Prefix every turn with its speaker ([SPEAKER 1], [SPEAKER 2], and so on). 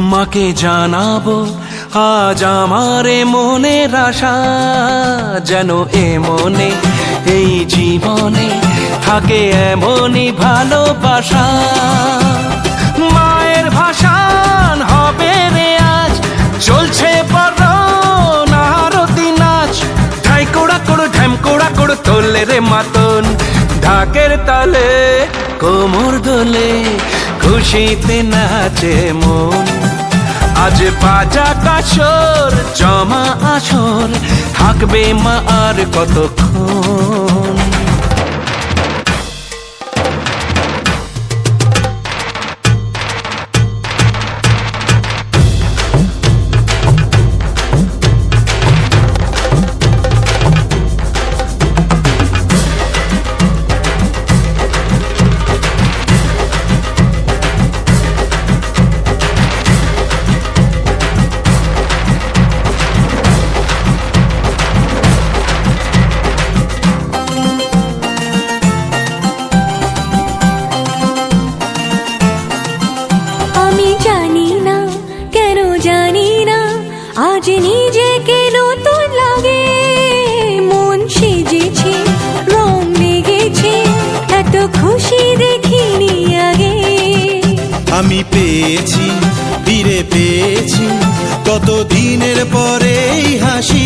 [SPEAKER 1] মাকে জানাব, আজ আমারে মনের আশা যেন এ মনে, এই জীবনে থাকে এমনই ভালোবাসা। মায়ের ভাষান হবে রে আজ, চলছে তোলে রে মাতন। ঢাকের তালে, কোমর দোলে, খুশিতে নাচে মন। আজ বাজা কাছর জমা আসর থাকবে মা আর কতক্ষণ?
[SPEAKER 2] আজ নিজেকে নতুন লাগে। মন সেজেছে, রং লেগেছে, এত খুশি দেখিনি আগে।
[SPEAKER 3] আমি পেয়েছি, ফিরে পেয়েছি কত দিনের পরে হাসি